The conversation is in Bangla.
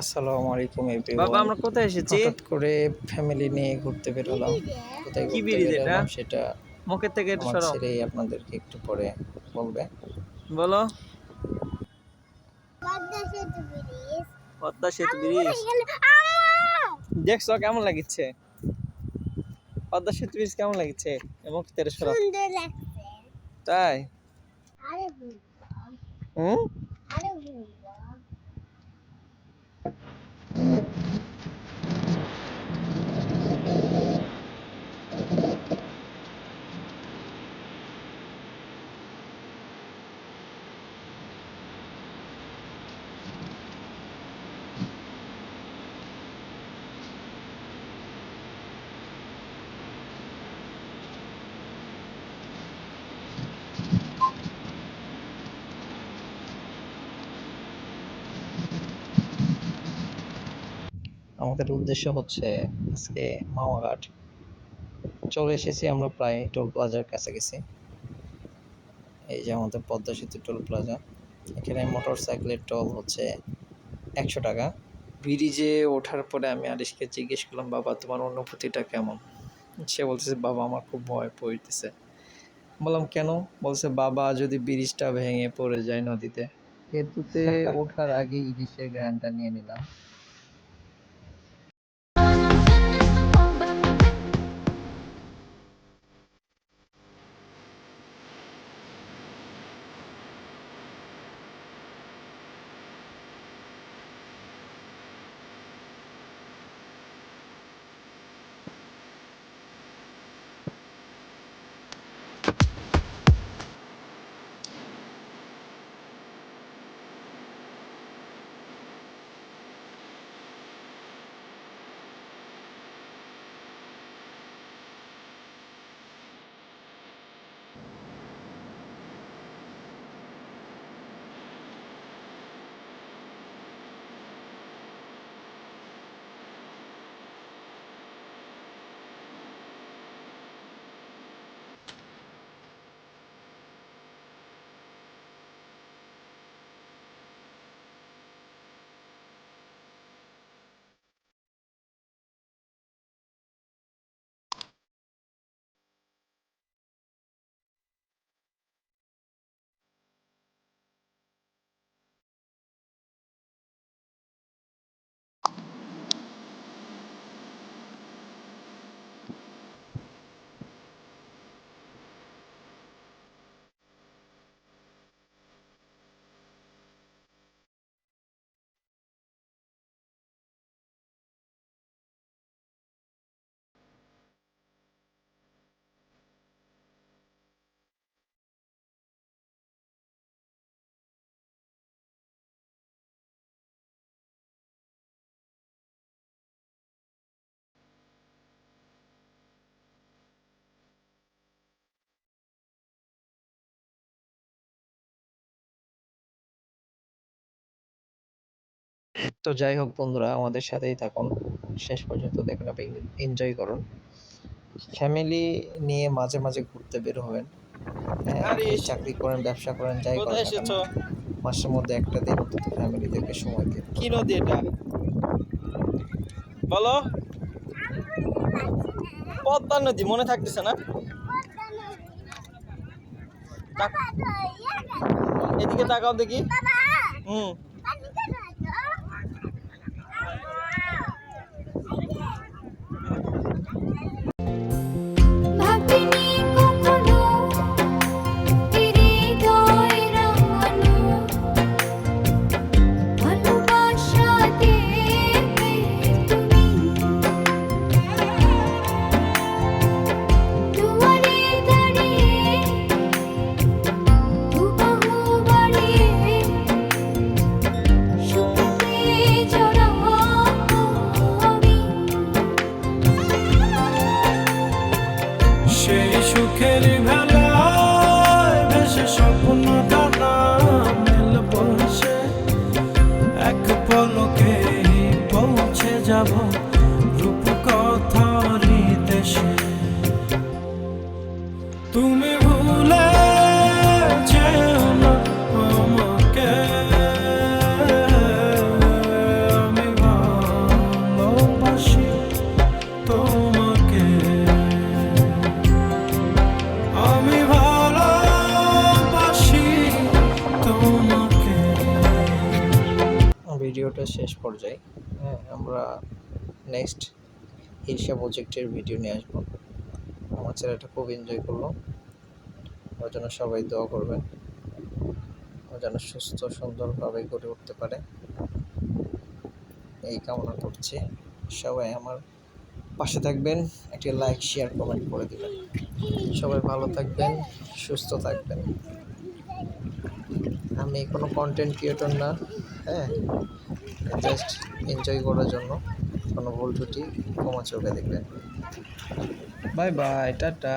আসসালামু আলাইকুম বাবা আমরা কোথায় এসেছি? হঠাৎ করে ফ্যামিলি নিয়ে ঘুরতে বেরোলাম। কোথায় কি ব্রিজ এটা? সেটা মুখের থেকে একটু আমার সরো ছেলে আপনাদেরকে একটু পরে বলবে। বলো। পদ্মা সেতু ব্রিজ। পদ্মা সেতু ব্রিজ। দেখছ কেমন লাগিচ্ছে? পদ্মা সেতু ব্রিজ কেমন লাগিচ্ছে? এবং তেরে সরো সুন্দর লাগছে। তাই? আরে হুম? আরে Thank you. আমাদের উদ্দেশ্য হচ্ছে আজকে মামাঘাট। চলে এসেছি আমরা প্রায় টোল প্লাজার কাছাকাছি এই যে আমাদের পদ্মা সেতু টোল প্লাজা। এখানে মোটর সাইকেলের টোল হচ্ছে একশো টাকা। ব্রিজে ওঠার পরে আমি আরিশকে জিজ্ঞেস করলাম, বাবা, তোমার অনুভূতিটা কেমন? সে বলতেছে, বাবা, আমার খুব ভয় পড়তেছে। বললাম, কেন? বলছে, বাবা, যদি ব্রিজটা ভেঙে পড়ে যায় নদীতে। সেতুতে ওঠার আগে ইলিশের গ্রানটা নিয়ে নিলাম। তো যাই হোক বন্ধুরা আমাদের সাথেই থাকুন। শেষ পর্যন্ত দেখুন আপনি এনজয় করুন। ফ্যামিলি নিয়ে মাঝে মাঝে ঘুরতে বের হবেন। হ্যাঁ, আপনি চাকরি করেন ব্যবসা করেন যাই করেন মাসের মধ্যে একটা দিন অন্তত ফ্যামিলিদেরকে সময় দিন। কি নদী এটা? বলো। পদ্মা নদী মনে থাকতেছে না? এদিকে তাকাও দেখি। হুম। সেই সুখের ভেলায় ভেসে স্বপ্ন ডানা মেল বসে এক পলকে পৌঁছে যাব রূপ কথারি দেশে। তুমি ভিডিওটা শেষ পর্যায়ে হ্যাঁ আমরা নেক্সট হিরসা প্রজেক্টের ভিডিও নিয়ে আসব। আমার ছেলেটা খুব এনজয় করল। ওর জন্য সবাই দোয়া করবেন। ও যেন সুস্থ, সুন্দরভাবে গড়ে উঠতে পারে। এই কামনা করছি। সবাই আমার পাশে থাকবেন, একটি লাইক শেয়ার কমেন্ট করে দিবেন। সবাই ভালো থাকবেন, সুস্থ থাকবেন। আমি কোনো কন্টেন্ট ক্রিয়েটর না হ্যাঁ? জাস্ট এনজয় করার জন্য কোনো ভুল ত্রুটি ক্ষমা চোখে দেখবেন। Bye bye tata.